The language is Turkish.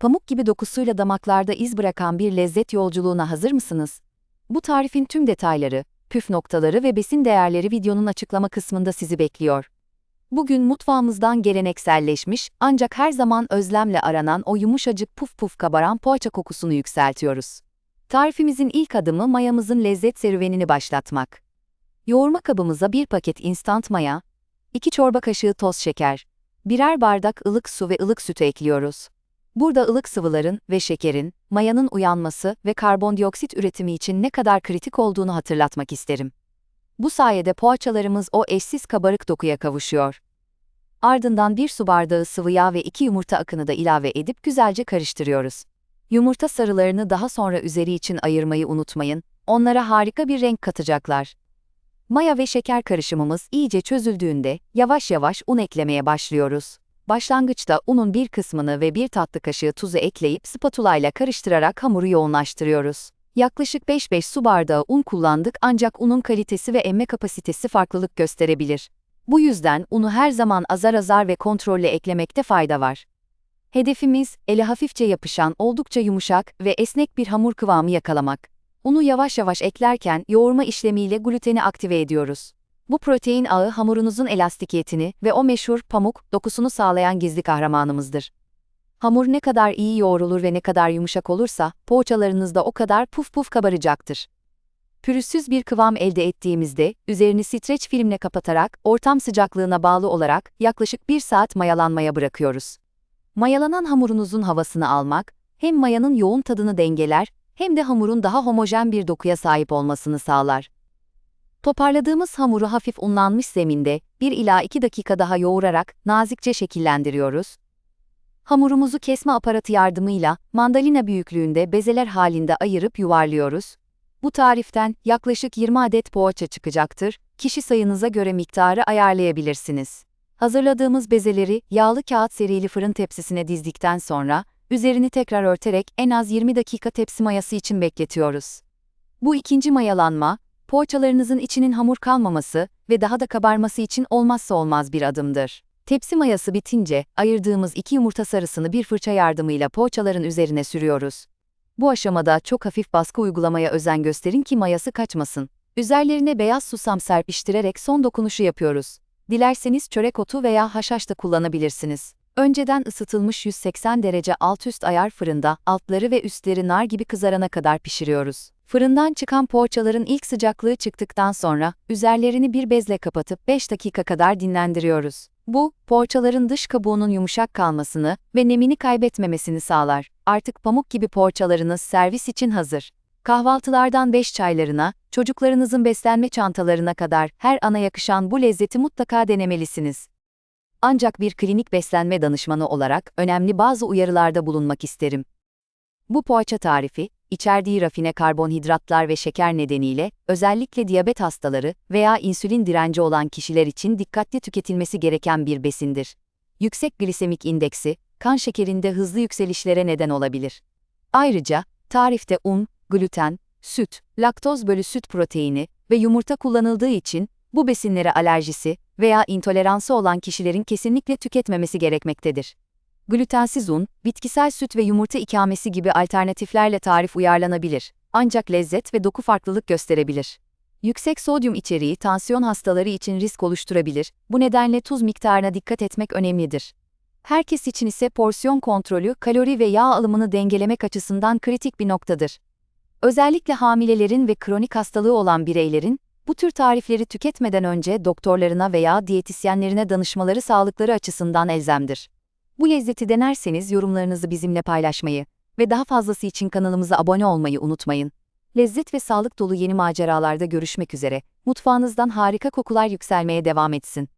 pamuk gibi dokusuyla damaklarda iz bırakan bir lezzet yolculuğuna hazır mısınız? Bu tarifin tüm detayları, püf noktaları ve besin değerleri videonun açıklama kısmında sizi bekliyor. Bugün mutfağımızdan gelenekselleşmiş ancak her zaman özlemle aranan o yumuşacık puf puf kabaran poğaça kokusunu yükseltiyoruz. Tarifimizin ilk adımı mayamızın lezzet serüvenini başlatmak. Yoğurma kabımıza bir paket instant maya, 2 çorba kaşığı toz şeker, birer bardak ılık su ve ılık sütü ekliyoruz. Burada ılık sıvıların ve şekerin, mayanın uyanması ve karbondioksit üretimi için ne kadar kritik olduğunu hatırlatmak isterim. Bu sayede poğaçalarımız o eşsiz kabarık dokuya kavuşuyor. Ardından bir su bardağı sıvı yağ ve iki yumurta akını da ilave edip güzelce karıştırıyoruz. Yumurta sarılarını daha sonra üzeri için ayırmayı unutmayın, onlara harika bir renk katacaklar. Maya ve şeker karışımımız iyice çözüldüğünde yavaş yavaş un eklemeye başlıyoruz. Başlangıçta unun bir kısmını ve bir tatlı kaşığı tuzu ekleyip spatula ile karıştırarak hamuru yoğunlaştırıyoruz. Yaklaşık 5-5 su bardağı un kullandık ancak unun kalitesi ve emme kapasitesi farklılık gösterebilir. Bu yüzden unu her zaman azar azar ve kontrolle eklemekte fayda var. Hedefimiz, ele hafifçe yapışan, oldukça yumuşak ve esnek bir hamur kıvamı yakalamak. Unu yavaş yavaş eklerken yoğurma işlemiyle gluteni aktive ediyoruz. Bu protein ağı hamurunuzun elastikiyetini ve o meşhur pamuk dokusunu sağlayan gizli kahramanımızdır. Hamur ne kadar iyi yoğrulur ve ne kadar yumuşak olursa, poğaçalarınız da o kadar puf puf kabaracaktır. Pürüzsüz bir kıvam elde ettiğimizde, üzerini streç filmle kapatarak, ortam sıcaklığına bağlı olarak yaklaşık 1 saat mayalanmaya bırakıyoruz. Mayalanan hamurunuzun havasını almak, hem mayanın yoğun tadını dengeler, hem de hamurun daha homojen bir dokuya sahip olmasını sağlar. Toparladığımız hamuru hafif unlanmış zeminde 1 ila 2 dakika daha yoğurarak nazikçe şekillendiriyoruz. Hamurumuzu kesme aparatı yardımıyla mandalina büyüklüğünde bezeler halinde ayırıp yuvarlıyoruz. Bu tariften yaklaşık 20 adet poğaça çıkacaktır. Kişi sayınıza göre miktarı ayarlayabilirsiniz. Hazırladığımız bezeleri yağlı kağıt serili fırın tepsisine dizdikten sonra üzerini tekrar örterek en az 20 dakika tepsi mayası için bekletiyoruz. Bu ikinci mayalanma, poğaçalarınızın içinin hamur kalmaması ve daha da kabarması için olmazsa olmaz bir adımdır. Tepsi mayası bitince, ayırdığımız iki yumurta sarısını bir fırça yardımıyla poğaçaların üzerine sürüyoruz. Bu aşamada çok hafif baskı uygulamaya özen gösterin ki mayası kaçmasın. Üzerlerine beyaz susam serpiştirerek son dokunuşu yapıyoruz. Dilerseniz çörek otu veya haşhaş da kullanabilirsiniz. Önceden ısıtılmış 180 derece alt üst ayar fırında altları ve üstleri nar gibi kızarana kadar pişiriyoruz. Fırından çıkan poğaçaların ilk sıcaklığı çıktıktan sonra üzerlerini bir bezle kapatıp 5 dakika kadar dinlendiriyoruz. Bu, poğaçaların dış kabuğunun yumuşak kalmasını ve nemini kaybetmemesini sağlar. Artık pamuk gibi poğaçalarınız servis için hazır. Kahvaltılardan beş çaylarına, çocuklarınızın beslenme çantalarına kadar her ana yakışan bu lezzeti mutlaka denemelisiniz. Ancak bir klinik beslenme danışmanı olarak önemli bazı uyarılarda bulunmak isterim. Bu poğaça tarifi, içerdiği rafine karbonhidratlar ve şeker nedeniyle özellikle diyabet hastaları veya insülin direnci olan kişiler için dikkatli tüketilmesi gereken bir besindir. Yüksek glisemik indeksi, kan şekerinde hızlı yükselişlere neden olabilir. Ayrıca, tarifte un, gluten, süt, laktoz bölü süt proteini ve yumurta kullanıldığı için bu besinlere alerjisi veya intoleransı olan kişilerin kesinlikle tüketmemesi gerekmektedir. Glutensiz un, bitkisel süt ve yumurta ikamesi gibi alternatiflerle tarif uyarlanabilir. Ancak lezzet ve doku farklılık gösterebilir. Yüksek sodyum içeriği tansiyon hastaları için risk oluşturabilir. Bu nedenle tuz miktarına dikkat etmek önemlidir. Herkes için ise porsiyon kontrolü, kalori ve yağ alımını dengelemek açısından kritik bir noktadır. Özellikle hamilelerin ve kronik hastalığı olan bireylerin bu tür tarifleri tüketmeden önce doktorlarına veya diyetisyenlerine danışmaları sağlıkları açısından elzemdir. Bu lezzeti denerseniz yorumlarınızı bizimle paylaşmayı ve daha fazlası için kanalımıza abone olmayı unutmayın. Lezzet ve sağlık dolu yeni maceralarda görüşmek üzere. Mutfağınızdan harika kokular yükselmeye devam etsin.